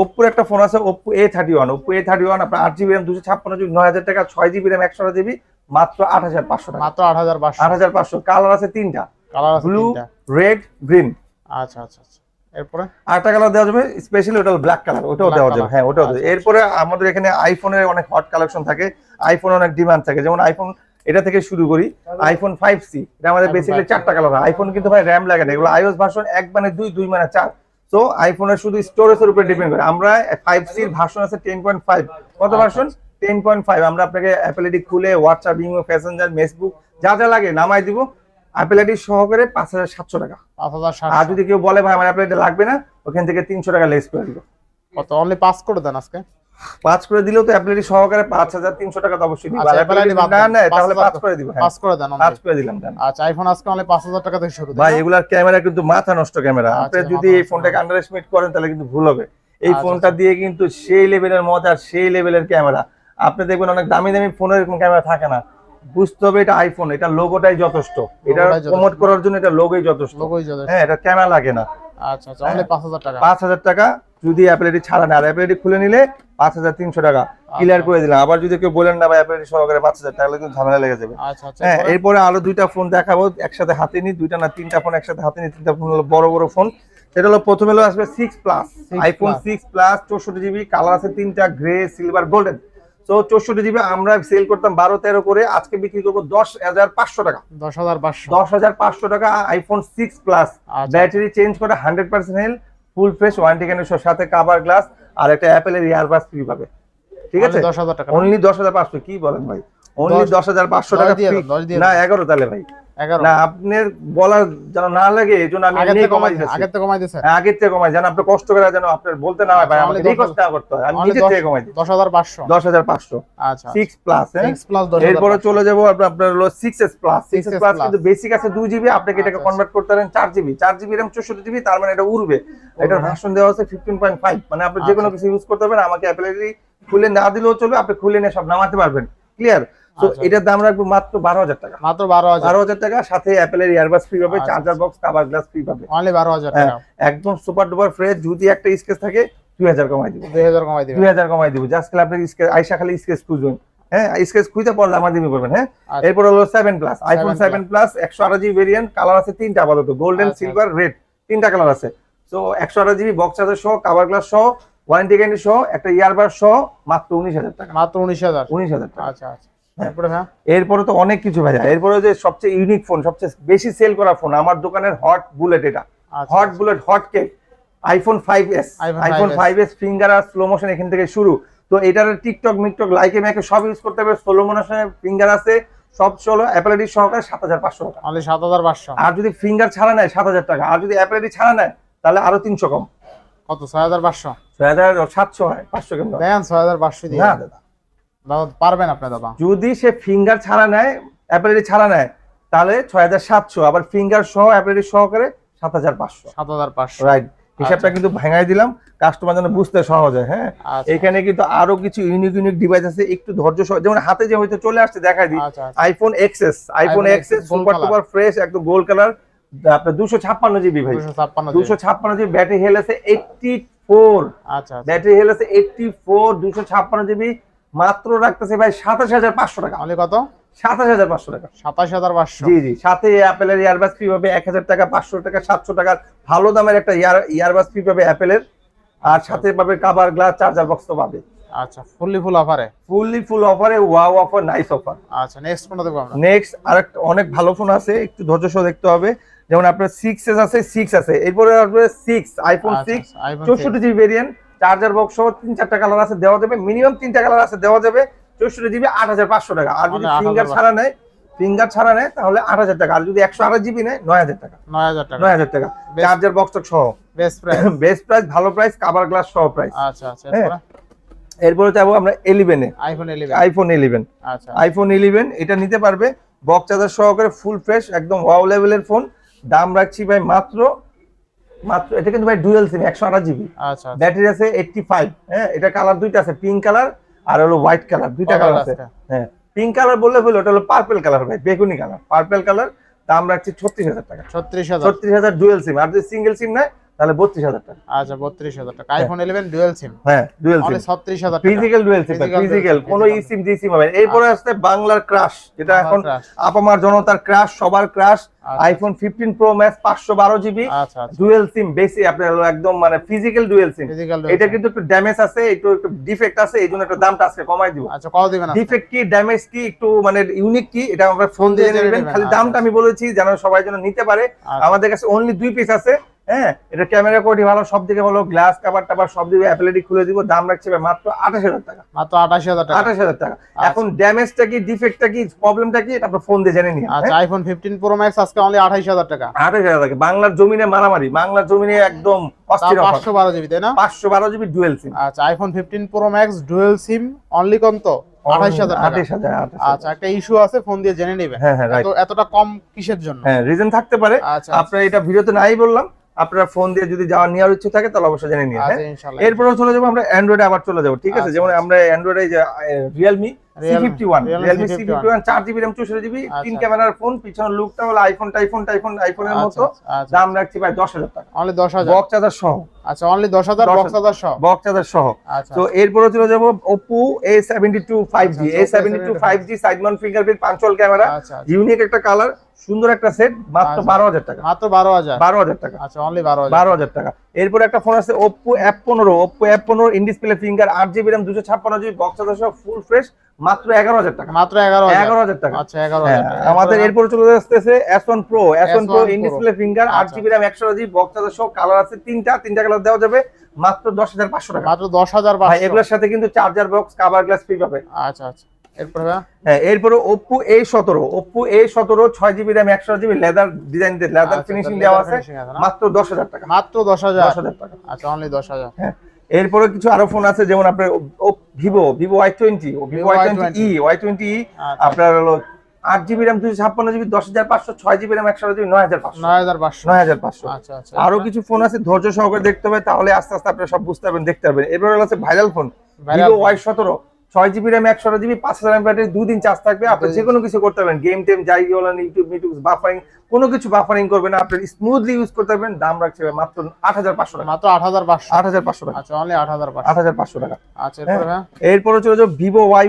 ওপ্পোর একটা ফোন আছে Oppo A thirty one Oppo A thirty one আপনার আট জিবি র্যাম দুশো ছাপ্পান্ন জিবি নয় হাজার টাকা ছয় জিবি র্যাম একশো জিবি মাত্র আট হাজার পাঁচশো টাকা। মাত্র আট হাজার পাঁচশো। আট হাজার পাঁচশো। কালার আছে তিনটা। কালার আছে ব্লু তিনটা। রেড গ্রিন আচ্ছা আচ্ছা আচ্ছা। এরপরে? আটটা কালার দেওয়া যাবে স্পেশালি ওটা ব্ল্যাক কালার ওটাও দেওয়া যাবে। হ্যাঁ ওটাও আচ্ছা, এরপরে আমাদের এখানে আইফোনের অনেক হট কালেকশন থাকে। আইফোন অনেক ডিমান্ড থাকে। যেমন আইফোন এটা থেকে শুরু করি আইফোন ফাইভ সি এটা আমাদের বেসিক্যালি চারটা কালার হয়। আইফোন কিন্তু ভাই র্যাম লাগে না। এগুলো আইওএস ভার্সন এক মানে দুই দুই মানে চার। তো আইফোনের শুধু স্টোরেজের উপরে ডিপেন্ড করে। আমরা ফাইভ সির ভার্সন আছে টেন পয়েন্ট ফাইভ কত আচ্ছা, ভার্সন টেন পয়েন্ট ফাইভ আমরা আপনাকে অ্যাপেল খুলে হোয়াটসঅ্যাপ ইমো প্যাসেঞ্জার ফেসবুক যা যা লাগে নামাই দিব। অ্যাপেল আইডি সহকারে পাঁচ হাজার সাতশো টাকা। পাঁচ হাজার আর যদি কেউ বলে ভাই আমার অ্যাপেল আইডি লাগবে না ওখান থেকে তিনশো টাকা লেস করে দিব কত? অনলি পাস করে দেন আজকে? পাঁচ করে দিলেও তো সহকারে পাঁচ হাজার তিনশো টাকা তো অবশ্যই আচ্ছা, পাঁচ তাহলে পাঁচ করে দিব হ্যাঁ। পাস করে দেন পাঁচ করে দিলাম দেন। আচ্ছা আইফোন আজকে অনলি পাঁচ হাজার টাকা থেকে শুরু ভাই এগুলার ক্যামেরা কিন্তু মাথা নষ্ট ক্যামেরা। আপনি আচ্ছা, যদি এই ফোনটাকে। আন্ডার এস্টিমেট করেন তাহলে কিন্তু ভুল হবে। এই আচ্ছা, ফোনটা দিয়ে কিন্তু সেই লেভেলের মজা আর সেই লেভেলের ক্যামেরা। আপনি দেখবেন অনেক দামি দামি ফোনের ক্যামেরা থাকে না। বুঝতে হবে এটা আইফোন এটা লোগোটাই যথেষ্ট। এটা প্রমোট করার জন্য এটা লোগোই যথেষ্ট। হ্যাঁ এটা ক্যামেরা লাগে না। আচ্ছা আচ্ছা অনলি পাঁচ হাজার টাকা। যদি অ্যাপেলেটি ছাড়া না আর অ্যাপেলেটি খুলে নিলে পাঁচ হাজার তিনশো টাকা। ক্লিয়ার করে দিলাম। আবার যদি কেউ বলেন না ভাই অ্যাপেলেটি সহকারে পাঁচ হাজার টাকা কিন্তু ঝামেলা লেগে যাবে। আচ্ছা আচ্ছা হ্যাঁ এরপরে? আরও দুইটা ফোন দেখাবো। একসাথে হাতে নি দুইটা না তিনটা ফোন একসাথে হাতে নি তিনটা ফোন হলো বড় বড় ফোন সেটা হলো প্রথমে হলো আসবে six plus iPhone. Six plus চৌষট্টি জিবি কালার আছে তিনটা গ্রে সিলভার গোল্ডেন তো চৌষট্টি জিবি আমরা সেল করতাম বারো তেরো করে আজকে বিক্রি করব দশ হাজার পাঁচশো টাকা। দশ হাজার পাঁচশো। দশ হাজার পাঁচশো টাকা iPhone six plus. Battery change করে hundred percent health full fresh warranty ক্যানের সাথে কাভার গ্লাস আর একটা অ্যাপেলের ইয়ারবাস ফ্রি পাবে। ঠিক আছে? দশ হাজার টাকা অনলি দশ হাজার পাঁচশো কি বলেন ভাই? অনলি দশ- হাজার পাঁচশো টাকা না এগারো তাহলে ভাই। না আপনার বলার যেন না লাগে এই জন্য আমি আগের থেকে কমাই দিচ্ছি কমাই হ্যাঁ, থেকে কমাই। যেন আপনি কষ্ট করে যেন আপনার বলতে না হয় ভাই আচ্ছা, আমাকে রিকোয়েস্ট না করতে হয়। আমি থেকে কমাই দিই আচ্ছা প্লাস প্লাস এরপরে চলে যাব আপনার হলো প্লাস 6S প্লাস কিন্তু বেসিক আছে দুই জিবি আপনাকে এটাকে আচ্ছা, কনভার্ট করতে পারেন চার জিবি চার জিবি র্যাম চৌষট্টি জিবি তার মানে এটা উড়বে। উড়বে। ভার্সন দেওয়া আছে ফিফটিন পয়েন্ট ফাইভ মানে আপনি যে কোনো আচ্ছা। কিছু ইউজ করতে পারবেন আমাকে অ্যাপেলেরই খুলে না দিলেও চলবে আপনি খুলে নিয়ে সব নামাতে পারবেন। ক্লিয়ার তো আচ্ছা। এটার দাম রাখব মাত্র বারো হাজার টাকা। মাত্র বারো হাজার। বারো হাজার টাকা সাথে অ্যাপেলের ইয়ারবাস ফ্রি পাবে আচ্ছা, charger box cover glass free পাবে। অনলি বারো হাজার হ্যাঁ, একদম সুপার ডুপার ফ্রেশ যদি একটা স্কেচ থাকে দুই হাজার কমাই দিব। দুই হাজার কমাই দিবে দুই হাজার কমাই দিব। জাস্ট খালি আপনি স্কেচ আইসা খালি স্কেচ খুঁজবেন হ্যাঁ স্কেচ খুঁজতে পারলে আমার দিবি করবেন হ্যাঁ? আচ্ছা। এরপর হলো seven plus iPhone seven plus একশো আঠাশ জিবি ভেরিয়েন্ট কালার আছে তিনটা আপাতত গোল্ডেন আচ্ছা, সিলভার রেড তিনটা কালার আছে। তো একশো আঠাশ জিবি বক্স চার্জার সহ কাভার গ্লাস সহ ওয়ারেন্টি গ্যারান্টি সহ একটা ইয়ারবার সহ মাত্র উনিশ হাজার টাকা। মাত্র উনিশ হাজার। উনিশ হাজার টাকা। আচ্ছা আচ্ছা। এরপরে তো অনেক কিছু ভাইয়া। এরপরে যে সবচেয়ে ইউনিক ফোন সবচেয়ে বেশি সেল করা ফোন আমার দোকানের হট বুলেট এটা। Hot bullet hot cake iPhone five S iPhone five S finger আর স্লো মোশন এখান থেকে শুরু। তো এটার টিকটক মিকটক লাইকে ম্যাকে সব ইউজ করতে হবে। স্লো মোশনে ফিঙ্গার আছে সব চলো অ্যাপেলেডি সহকারে সাত হাজার পাঁচশো টাকা। সাত হাজার পাঁচশো। আর যদি ফিঙ্গার ছাড়া নেয় সাত হাজার টাকা। আর যদি অ্যাপেলেডি ছাড়া নেয় তাহলে আরও তিনশো কম। কত? ছয় হাজার পাঁচশো? ছয় হাজার সাতশো হয় পাঁচশো কেমন ছয় হাজার পাঁচশো দিয়ে না দাদা। পারবেন আপনি দাদা। যদি সে ফিঙ্গার ছাড়া নেয় অ্যাপেলেডি ছাড়া নেয় তাহলে ছয় হাজার সাতশো আবার ফিঙ্গার সহ অ্যাপেলেডি সহকারে সাত হাজার পাঁচশো। সাত হাজার পাঁচশো। রাইট হিসাবটা কিন্তু ভাঙাই দিলাম কাস্টমার যেন বুঝতে সহজ হয় হ্যাঁ? আচ্ছা। এখানে কিন্তু আরও কিছু ইউনিক ইউনিক ডিভাইস আছে একটু ধৈর্য সহ যেমন হাতে যে হয়তো চলে আসছে দেখাই দিই। আচ্ছা আচ্ছা। IPhone XS iPhone XS super duper fresh একদম গোল্ড কালার আপনার দুশো ছাপ্পান্ন জিবি ভাই। দুশো ছাপ্পান্ন জিবি ব্যাটারি হেল আছে এইটটি ফোর আচ্ছা আচ্ছা। ব্যাটারি হেল আছে এইটটি ফোর দুশো ছাপ্পান্ন জিবি মাত্র রাখতেছে ভাই সাতাশ হাজার পাঁচশো টাকা। অনলি কত? সাতাশ হাজার পাঁচশো টাকা। সাতাশ হাজার পাঁচশো। জি জি সাথে অ্যাপেলের ইয়ারবাস ফ্রি পাবে এক হাজার টাকা পাঁচশো টাকা সাতশো টাকার ভালো দামের একটা ইয়ার ইয়ারবাস ফ্রি পাবে অ্যাপেলের আর সাথে পাবে কাভার গ্লাস চার্জার বক্স তো পাবে। আচ্ছা ফুললি ফুল অফারে ফুললি ফুল অফারে ওয়াও অফার নাইস অফার আচ্ছা নেক্সট আমরা? নেক্সট আরেকটা অনেক ভালো ফোন আছে একটু ধৈর্য সহ দেখতে হবে। যেমন আপনার সিক্স এস আছে সিক্স আছে। এরপরে আসবে সিক্স আইফোন আচ্ছা, সিক্স আচ্ছা, চৌষট্টি জিবি ভেরিয়েন্ট চার্জার বক্স সহ তিন চারটা কালার আছে দেওয়া যাবে। মিনিমাম তিনটা কালার আছে দেওয়া যাবে চৌষট্টি জিবি আট হাজার পাঁচশো টাকা। আর যদি মানে 8,500 ফিঙ্গার ছাড়া নেয় ফিঙ্গার ছাড়া নেয় তাহলে আট হাজার টাকা। আর যদি একশো আঠাশ জিবি নেয় নয় হাজার টাকা। নয় হাজার টাকা। নয় হাজার টাকা। চার্জার বক্স সহ। বেস্ট প্রাইস বেস্ট প্রাইস ভালো প্রাইস কাভার গ্লাস সহ প্রাইস আচ্ছা আচ্ছা। এরপরে? এরপরে যাব আমরা ইলেভেনে আইফোন ইলেভেন আইফোন ইলেভেন আচ্ছা। আইফোন ইলেভেন এটা নিতে পারবে। বক্স চার্জার সহকারে ফুল ফ্রেশ একদম ওয়াও লেভেলের ফোন দাম রাখছি ভাই মাত্র মাত্র এটা কিন্তু ভাই ডুয়েল সিম একশো আঠাশ জিবি আচ্ছা আচ্ছা। ব্যাটারি আছে এইটটি ফাইভ হ্যাঁ? এটা কালার দুইটা আছে পিঙ্ক কালার আর হলো হোয়াইট কালার দুইটা কালার আছে? আছে। হ্যাঁ পিঙ্ক কালার বললে হলো ওটা হলো পার্পেল কালার ভাই বেগুনি কালার পার্পল কালার দাম রাখছি ছত্রিশ হাজার টাকা। ছত্রিশ হাজার। ছত্রিশ হাজার ডুয়েল সিম আর যদি সিঙ্গেল সিম নেয় তাহলে বত্রিশ হাজার টাকা। আচ্ছা বত্রিশ হাজার টাকা। আইফোন ইলেভেন ডুয়েল সিম হ্যাঁ ডুয়েল সিম ছত্রিশ হাজার physical dual SIM physical dual SIM, কোনো ই সিম জি সিম হবে এরপরে বাংলার ক্রাশ যেটা এখন আপামার জনতার ক্রাশ সবার ক্রাশ আচ্ছা। আইফোন ফিফটিন প্রো ম্যাক্স পাঁচশো বারো জিবি আচ্ছা আচ্ছা। ডুয়েল সিম বেশি আপনার একদম মানে ফিজিক্যাল ডুয়েল সিম এটা কিন্তু একটু ড্যামেজ আছে একটু একটু ডিফেক্ট আছে এই জন্য একটু দামটা আজকে কমাই দিব। আচ্ছা কত দিবেন ডিফেক্ট কি ড্যামেজ কি একটু মানে ইউনিক কি এটা আমরা ফোন দিয়ে নেবেন। খালি আচ্ছা, দামটা আমি বলেছি যেন সবাই যেন নিতে পারে। আচ্ছা। আমাদের কাছে অনলি দুই পিস আছে। হ্যাঁ এটা ক্যামেরা কোয়ালিটি ভালো সব দিকে ভালো গ্লাস কাভার টাভার সব দিকে অ্যাপেলেটি খুলে দিব দাম রাখছে মাত্র আঠাশ হাজার টাকা। মাত্র আঠাশি হাজার টাকা। আঠাশ হাজার টাকা। এখন ড্যামেজটা কি ডিফেক্টটা কি প্রবলেমটা কি আপনার ফোন দিয়ে জেনে নিন আচ্ছা আইফোন ফিফটিন প্রো ম্যাক্স আজকে অনলি আঠাইশ হাজার টাকা। আঠাশ হাজার টাকা। বাংলার জমিনে মারামারি বাংলার জমিনে একদম পাঁচশো বারো জিবি তাই না? পাঁচশো বারো জিবি ডুয়েল সিম আচ্ছা iPhone fifteen pro max dual SIM only কত? আঠাশ আঠাশ আচ্ছা একটা ইস্যু আছে ফোন দিয়ে জেনে নেবেন। হ্যাঁ হ্যাঁ এতটা কম কিসের জন্য? হ্যাঁ রিজন থাকতে পারে। আচ্ছা। আপনার এটা ভিডিওতে নাই বললাম। আপনারা ফোন দিয়ে যদি যাওয়া নেওয়ার ইচ্ছে থাকে তাহলে অবশ্যই জেনে নিন হ্যাঁ? আচ্ছা এরপরে চলে যাব আমরা অ্যান্ড্রয়েডে আবার চলে যাব ঠিক আছে? আচ্ছা, যেমন আচ্ছা। আমরা অ্যান্ড্রয়েডে যে Realme C Realme- fifty one Realme C51 fifty one চার জিবি র্যাম চৌষট্টি জিবি তিন আচ্ছা। ক্যামেরার ফোন পিছনের লুকটা হলো আইফোন টাইফোন টাইফোন আইফোনের মতো। আচ্ছা দাম রাখছি ভাই দশ হাজার টাকা। অনলি দশ হাজার? বক্স চার্জার সহ। আচ্ছা অনলি 10,000 বক্স হাজার। সহ? বক্স চার্জার সহ। আচ্ছা তো এরপরে চলে যাব Oppo A seventy two five G আচ্ছা, A Oppo seventy two five G side mount fingerprint পাঁচল camera আচ্ছা আচ্ছা। ইউনিক একটা কালার সুন্দর একটা সেট মাত্র আচ্ছা। বারো হাজার টাকা। মাত্র বারো হাজার? বারো হাজার টাকা। আচ্ছা অনলি বারো হাজার। টাকা। এরপরে একটা ফোন আছে পনেরো। ওপো অ্যাপ পনেরো ইন ডিসপ্লে ফিঙ্গার আট জিবি র্যাম দুশো ছাপ্পান্ন জিবি বক্স সহ ফুল ফ্রেশ মাত্র এগারো হাজার টাকা। মাত্র এগারো এগারো হাজার টাকা। আচ্ছা এগারো হ্যাঁ। আমাদের এরপরে চলে আসতেছে S one pro S one pro S1 in Pro। Display finger আট। জিবি র্যাম একশো জিবি বক্স কালার আছে তিনটা তিনটা কালার দেওয়া যাবে মাত্র দশ হাজার পাঁচশো টাকা। মাত্র দশ হাজার এগুলোর সাথে কিন্তু charger box cover glass free পাবে। আচ্ছা আচ্ছা। এরপরে হ্যাঁ এরপরে ওপো এ সতেরো। ওপো এ সতেরো ছয় জিবি র্যাম একশো GB leather design leather finishing দেওয়া আছে? মাত্র দশ হাজার টাকা। মাত্র দশ হাজার। দশ হাজার টাকা। আচ্ছা অনলি দশ হাজার। হ্যাঁ। এরপরে কিছু আরও ফোন আছে যেমন আপনার Vivo Vivo Y twenty Vivo Y twenty E Y twenty E. আপনার হলো আট জিবি র্যাম দুশো ছাপ্পান্ন জিবি দশ হাজার পাঁচশো ছয় জিবি র্যাম একশো জিবি নয় হাজার পাঁচশো। নয় হাজার পাঁচশো। নয় হাজার পাঁচশো। আচ্ছা আচ্ছা। আরও কিছু ফোন আছে ধৈর্য সহকারে দেখতে হবে তাহলে আস্তে আস্তে আপনারা সব বুঝতে পারবেন দেখতে পারবেন। এরপর আছে ভাইরাল ফোন ভিভো ওয়াই সতেরো ছয় জিবি র্যাম একশো জিবি পাঁচ হাজার ব্যাটারি দুদিন চার্জ থাকবে আপনি। যে কোনো কিছু করতে পারবেন গেম টেম যাই বলেন ইউটিউব মিউটিউব বাফারিং কোনো কিছু বাফারিং করবে না আপনি স্মুথলি ইউজ করতে পারবেন দাম রাখছে মাত্র আট হাজার পাঁচশো টাকা। মাত্র আট হাজার পাঁচশো? আট হাজার পাঁচশো টাকা। আচ্ছা অনলি আট হাজার আট পাঁচশো হাজার পাঁচশো টাকা। আচ্ছা এরপরে ভাইয়া? এরপরে চলে যাও ওয়াই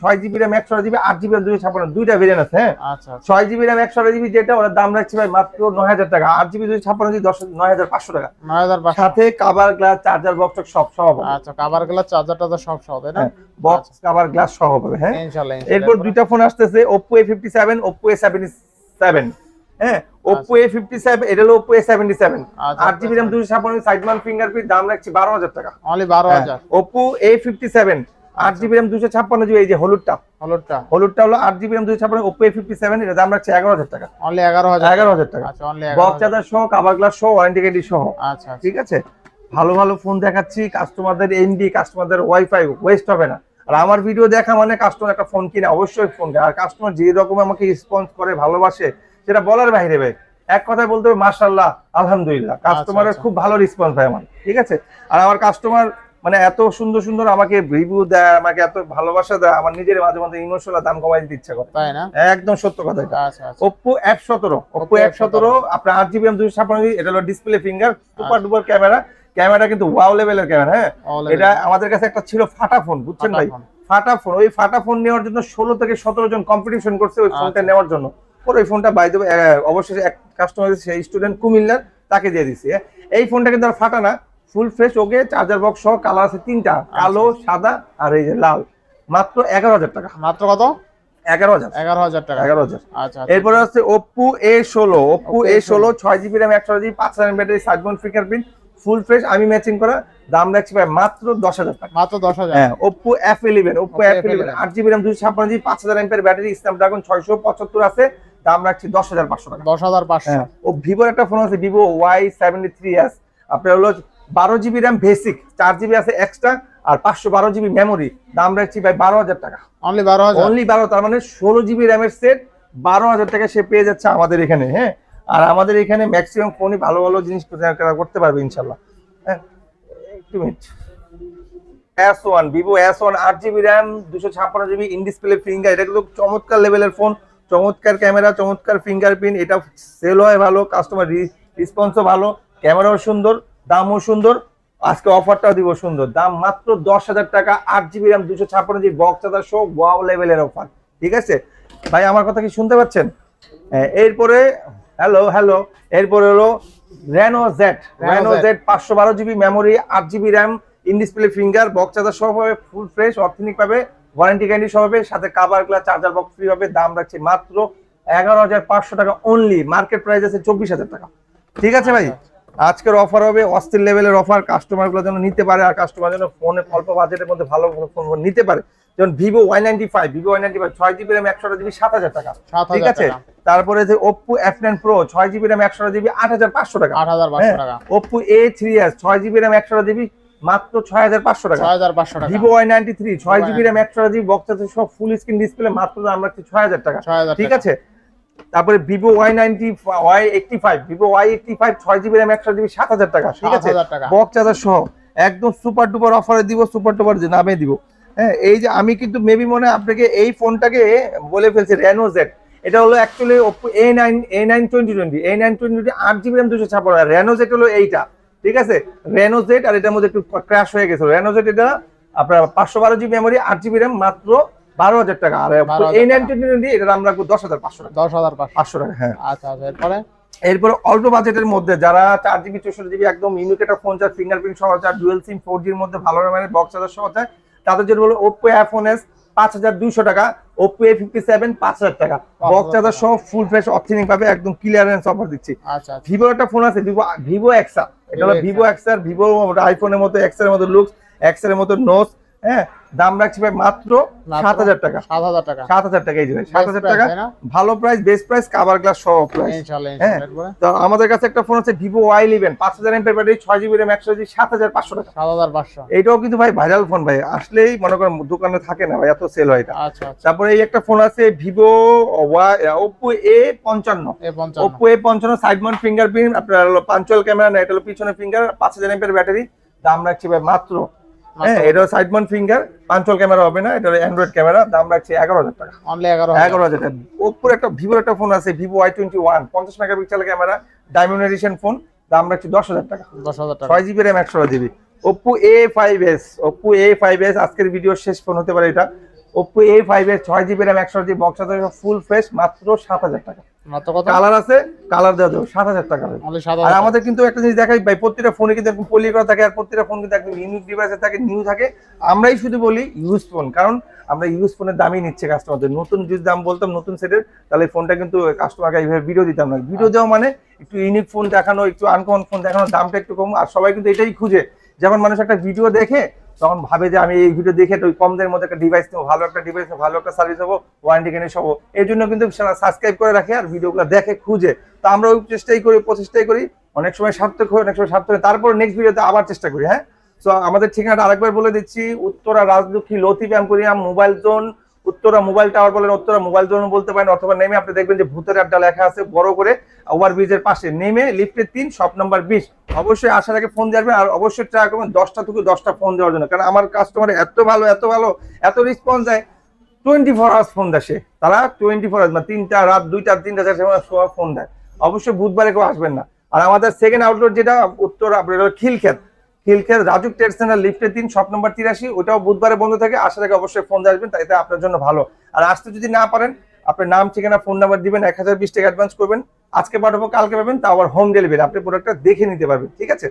ছয় জিবি র্যাম একশো জিবি আট জিবি দুশো ছাপ্পান্ন দুইটা ভেরিয়েন্ট আছে হ্যাঁ? আচ্ছা আচ্ছা। ছয় জিবি র্যাম একশো জিবি যেটা ওটার দাম রাখছি ভাই মাত্র নয় হাজার টাকা আট জিবি দুশো ছাপ্পান্ন জিবি দশ নয় হাজার পাঁচশো টাকা। নয় হাজার পাঁচশো। সাথে কাভার গ্লাস চার্জার বক্স সব সহ পাবে আচ্ছা কাবার গ্লাস চার্জার টার্জার সব সহ তাই না? বক্স কাভার গ্লাস সহ পাবে হ্যাঁ? ইনশাল্লাহ এরপর দুইটা ফোন আসতেছে seven Oppo A seventy seven হ্যাঁ ওপো এ ফিফটি সেভেন এটা হলো ওপো এ সেভেন্টি সেভেন আচ্ছা, আট জিবি র্যাম দুশো ছাপ্পান্ন সাইড মাউন্ট ফিঙ্গারপ্রিন্ট দাম রাখছি বারো হাজার টাকা। বারো হ্যাঁ। হাজার। ওপো এ ফিফটি সেভেন আট জিবি র্যাম দুশো ছাপ্পান্ন জিবি এই যে হলুদটা। হলুদটা। হলুদটা হলো আট জিবি র্যাম দুশো ছাপ্পান্ন ওপো এ ফিফটি সেভেন এটা দাম রাখছে এগারো হাজার টাকা। অনলি এগারো হাজার এগারো হাজার টাকা। আচ্ছা বক্স হাজার। চার্জার সহ কাভার গ্লাস সহ ওয়ারেন্টি গ্যারান্টি সহ। আচ্ছা আচ্ছা। ঠিক আছে? ভালো ভালো ফোন দেখাচ্ছি কাস্টমারদের এমবি কাস্টমারদের ওয়াইফাই ওয়েস্ট হবে না। আর আমার ভিডিও দেখা মানে কাস্টমার একটা ফোন কিনে অবশ্যই ফোন আর কাস্টমার যে রকম আমাকে রেসপন্স করে ভালোবাসে সেটা বলার বাইরে ভাই। এক কথায় বলতে হবে মার্শাল্লাহ আলহামদুলিল্লাহ। কাস্টমারের আচ্ছা। খুব ভালো রেসপন্স হয় আমার ঠিক আছে? আর আমার কাস্টমার মানে এত সুন্দর সুন্দর আমাকে রিভিউ দেয় আমাকে এত ভালোবাসা দেয় আমার নিজের মাঝে মাঝে ইমোশনাল দাম কমাই দিতে ইচ্ছা করে। তাই না? একদম সত্য কথা এটা। আচ্ছা আচ্ছা। ওপো এফ সতেরো ওপো এফ সতেরো আপনার আট জিবি এম দুশো ছাপ্পান্ন এটা হলো display finger super duper camera camera কিন্তু ওয়াও লেভেলের ক্যামেরা হ্যাঁ? এটা আমাদের কাছে একটা ছিল ফাটা ফোন বুঝছেন ভাই? ফাটা ফোন ওই ফাটা ফোন নেওয়ার জন্য ষোলো থেকে সতেরো জন কম্পিটিশন করছে ওই ফোনটা আচ্ছা। নেওয়ার জন্য। পরে ওই ফোনটা বাই দেবে অবশ্যই এক কাস্টমার সেই স্টুডেন্ট কুমিল্লার তাকে দিয়ে দিছি হ্যাঁ। এই ফোনটা কিন্তু আর ফাটা না full fresh okay charger box সহ কালার আছে তিনটা কালো সাদা আর এই যে লাল। মাত্র এগারো হাজার টাকা। মাত্র কত? এগারো হাজার। এগারো হাজার টাকা। এগারো হাজার। আচ্ছা আচ্ছা। এরপরে হচ্ছে ওপো এ ষোলো ওপো Oppo এ A16 ষোলো ছয় জিবি র্যাম একশো জিবি পাঁচ হাজার ব্যাটারি সাইডবোন ফিঙ্গারপ্রিন্ট ফুল ফ্রেশ আমি ম্যাচিং করা দাম রাখছি ভাই মাত্র দশ হাজার টাকা। মাত্র দশ হাজার। হ্যাঁ Oppo F eleven Oppo Oppo F eleven F11 আট জিবি র্যাম দুশো ছাপ্পান্ন জিবি পাঁচ হাজার এমপের ব্যাটারি স্ন্যাপড্রাগন ছয়শো পঁচাত্তর আছে দাম রাখছি দশ হাজার পাঁচশো টাকা। দশ হাজার পাঁচশো। হ্যাঁ ও ভিভোর একটা ফোন আছে Vivo Y seventy three S আপনার হলো বারো জিবি র্যাম বেসিক চার জিবি আছে এক্সট্রা আর পাঁচশো বারো জিবি মেমোরি দাম রাখছি ভাই বারো হাজার টাকা। অনলি বারো অনলি বারো তার মানে ষোলো জিবি র্যামের সেট বারো হাজার টাকা সে পেয়ে যাচ্ছে আমাদের এখানে হ্যাঁ। আর আমাদের এখানে ম্যাক্সিমাম ফোনই ভালো ভালো জিনিস করতে পারবে ইনশাল্লাহ। হ্যাঁ? একটু minute S one Vivo S one আট জিবি র্যাম দুশো ছাপ্পান্ন জিবি ইন ডিসপ্লে ফিঙ্গার এটা কিন্তু চমৎকার লেভেলের ফোন চমৎকার ক্যামেরা চমৎকার ফিঙ্গারপ্রিন্ট এটা সেল হয় ভালো কাস্টমার রেসপন্সও ভালো ক্যামেরাও সুন্দর দামও সুন্দর আজকে অফারটাও দিব সুন্দর। দাম মাত্র দশ হাজার টাকা আট জিবি র্যাম দুশো ছাপ্পান্ন জিবি বক্স চার্জার শো ওয়াও লেভেলের অফার ঠিক আছে? ভাই আমার কথা কি শুনতে পাচ্ছেন? হ্যাঁ, এরপরে হ্যালো হ্যালো এরপরে হলো রেনো জেড রেনো। জেড পাঁচশো বারো জিবি মেমোরি আট GB RAM in display finger box charger সহ পাবে ফুল ফ্রেশ অর্থনিক পাবে। ওয়ারেন্টি গ্যারেন্টি সহ পাবে সাথে কাবার গ্লাস চার্জার বক্স ফ্রি পাবে দাম রাখছে মাত্র এগারো হাজার পাঁচশো টাকা অনলি মার্কেট প্রাইস আছে চব্বিশ হাজার টাকা। ঠিক আছে ভাই? আজকের অফার হবে অস্থির লেভেলের অফার কাস্টমারগুলো যেন নিতে পারে আর কাস্টমার যেন ফোনে অল্প বাজেটের মধ্যে ভালো ফোন নিতে পারে। যেমন Vivo Y ninety five Vivo Y ninety five ছয় জিবি র্যাম একশো জিবি সাত হাজার টাকা। ঠিক আছে? তারপরে যে ওপ্পো এফ নাইন প্রো ছয় জিবি র্যাম একশো জিবি আট হাজার পাঁচশো টাকা। আট হাজার পাঁচশো টাকা। ওপ্পো এ থ্রি এস ছয় জিবি র্যাম একশো জিবি মাত্র ছয় হাজার পাঁচশো টাকা। ছয় হাজার পাঁচশো টাকা। ভিভো ওয়াই নাইনটি থ্রি ছয় জিবি র্যাম একশো জিবি বক্স আছে সব ফুল স্ক্রিন ডিসপ্লে মাত্র দাম রাখছি ছয় হাজার টাকা। ছয় হাজার ঠিক আছে? তারপরে Vivo Y ninety Y eighty five Vivo Y eighty five ছয় জিবি র্যাম একশো জিবি সাত হাজার টাকা ঠিক আছে? 7,000 টাকা। চার্জার সহ একদম সুপার ডুপার অফারে দিব সুপার ডুপার নামে দিব। হ্যাঁ এই যে আমি কিন্তু মেবি মনে আপনাকে এই ফোনটাকে বলে ফেলছি রেনো জেড এটা হলো actually Oppo A nine A nine twenty twenty A nine twenty আট জিবি র্যাম দুশো ছাপ্পান্ন রেনো জেড হলো এইটা ঠিক আছে? রেনো জেড আর এটার মধ্যে একটু ক্র্যাশ হয়ে গেছে। রেনো জেড এটা আপনার পাঁচশো বারো জিবি মেমোরি আট জিবি র্যাম মাত্র বারো হাজার টাকা। আর 12,000 এ নাইন টোয়েন্টি টোয়েন্টি এটা আমরা দশ হাজার পাঁচশো টাকা। দশ হাজার পাঁচশো। পাঁচশো টাকা হ্যাঁ। আচ্ছা আচ্ছা এরপরে? এরপর অল্প বাজেটের মধ্যে যারা চার জিবি চৌষট্টি জিবি একদম ইউনিক ফোন চার ফিঙ্গারপ্রিন্ট সহ চার ডুয়েল সিম ফোর জির মধ্যে ভালো র্যামের বক্স চার্জার সহ চায় তাদের জন্য বলো ওপো এফোন এস পাঁচ হাজার দুইশো টাকা ওপো এ ফিফটি সেভেন পাঁচ হাজার টাকা। বক্স চার্জার সহ ফুল ফ্রেশ অপশনিং পাবে একদম ক্লিয়ারেন্স অফার দিচ্ছি। আচ্ছা আচ্ছা। ভিভোর একটা ফোন আছে ভিভো ভিভো এক্সা এটা হলো Vivo ভিভো এক্সার ভিভো আইফোনের মতো এক্সের মতো লুকস এক্সের মতো নোস হ্যাঁ দাম রাখছি ভাই মাত্র সাত হাজার টাকা। সাত হাজার টাকা। সাত হাজার টাকা এই যে ভাই, সাত হাজার টাকা। ভালো price best price cover glass সহ প্রাইস হ্যাঁ। তো আমাদের কাছে একটা ফোন আছে ভিভো ওয়াই ইলেভেন পাঁচ হাজার এমপের ব্যাটারি ছয় জিবি র্যাম একশো জিবি সাত হাজার পাঁচশো টাকা। সাত হাজার পাঁচশো। এইটাও কিন্তু ভাই ভাইরাল ফোন ভাই আসলেই মনে করেন দোকানে থাকে না ভাই এত সেল হয় এটা। আচ্ছা আচ্ছা। তারপরে এই একটা ফোন আছে ভিভো ওপো এ পঞ্চান্ন। ওপো এ পঞ্চান্ন সাইড মাউন্ট ফিঙ্গারপ্রিন্ট আপনার হলো পাঞ্চুয়াল ক্যামেরা না এটা হলো পিছনে ফিঙ্গার পাঁচ হাজার এমপের ব্যাটারি দাম রাখছি ভাই মাত্র হ্যাঁ এটা সাইড ফিঙ্গার ক্যামেরা হবে না এটা অ্যান্ড্রয়েড ক্যামেরা দাম রাখছি এগারো হাজার টাকা। অনলি এগারো এগারো হাজার টাকা। ওপ্পোর একটা ভিভোর একটা ফোন আছে ভিভো ওয়াই টোয়েন্টি ওয়ান পঞ্চাশ মেগাপিক্সেল ক্যামেরা ফোন দাম রাখছি দশ হাজার টাকা। দশ হাজার টাকা। ছয় জিবি র্যাম একশো GB Oppo A five S A five S আজকের ভিডিও শেষ ফোন হতে পারে এটা। ওপ্পো এ ফাইভ এস ছয় জিবি র্যাম একশো জিবি বক্স ফুল ফ্রেশ মাত্র সাত হাজার টাকা। কালার আছে কালার দেওয়া যাবে সাত হাজার টাকা আর আমাদের কিন্তু একটা জিনিস দেখাই ভাই প্রত্যেকটা ফোনে কিন্তু একদম পলি করা থাকে আর প্রত্যেকটা ফোন কিন্তু একদম ইউনিক ডিভাইসে থাকে নিউ থাকে। আমরাই শুধু বলি ইউজ ফোন কারণ আমরা ইউজ ফোনের দামই নিচ্ছে কাস্টমারদের নতুন যদি দাম বলতাম নতুন সেটের তাহলে ফোনটা কিন্তু কাস্টমারকে এইভাবে ভিডিও দিতাম না। ভিডিও দেওয়া মানে একটু ইউনিক ফোন দেখানো একটু আনকমন ফোন দেখানো দামটা একটু কম। আর সবাই কিন্তু এটাই খুঁজে। যেমন মানুষ একটা ভিডিও দেখে তখন ভাবে যে আমি এই ভিডিও দেখে তো কমদের কম মধ্যে একটা ডিভাইস নেব, ভালো একটা ডিভাইস ভালো একটা সার্ভিস হব ওয়ারেন্টি কিনে সবো। এই জন্য কিন্তু সাবস্ক্রাইব করে রাখে আর ভিডিওগুলো দেখে, খুঁজে, তা আমরা ওই চেষ্টাই করি, প্রচেষ্টাই করি। অনেক সময় সার্থক হয়, অনেক সময় সার্থক হয়। তারপর নেক্সট ভিডিওতে আবার চেষ্টা করি হ্যাঁ? সো আমাদের ঠিকানাটা আরেকবার বলে দিচ্ছি, Uttara Rajlakshmi Latif emporium mobile zone Uttara mobile tower বলেন, উত্তরা মোবাইল জোন বলতে পারেন অথবা নেমে আপনি দেখবেন যে ভূতের আড্ডা লেখা আছে, বড় করে ওভার ব্রিজের পাশে। নেমে লিফটের তিন শপ নাম্বার বিশ। অবশ্যই আসার আগে ফোন দেবেন আর অবশ্যই ট্রাই করবেন দশটা থেকে দশটা ফোন দেওয়ার জন্য। কারণ আমার কাস্টমার এত ভালো এত ভালো, এত রেসপন্স দেয়। টোয়েন্টি ফোর আওয়ার্স ফোন দেয়। তারা টোয়েন্টি ফোর আওয়ার্স মানে তিনটা, রাত দুইটা, তিনটা, চারটা ফোন দেয়। অবশ্যই বুধবারে কেউ আসবেন না। আর আমাদের সেকেন্ড আউটলেট যেটা, উত্তর, আপনার খিলক্ষেত। খিলক্ষেত রাজুক ট্রেড সেন্টার লিফটের দিন শপ নম্বর তিরাশি, ওটাও বুধবারে বন্ধ থাকে। আসার আগে অবশ্যই ফোন আসবেন তাইতে আপনার জন্য ভালো। আর আসতে যদি না পারেন, আপনার নাম, ঠিকানা ফোন নাম্বার দিবেন, এক হাজার বিশ টাকা অ্যাডভান্স করবেন। আজকে পাঠাবো, কালকে পাবেন তা আবার হোম ডেলিভারি আপনি প্রোডাক্টটা দেখে নিতে পারবেন, ঠিক আছে?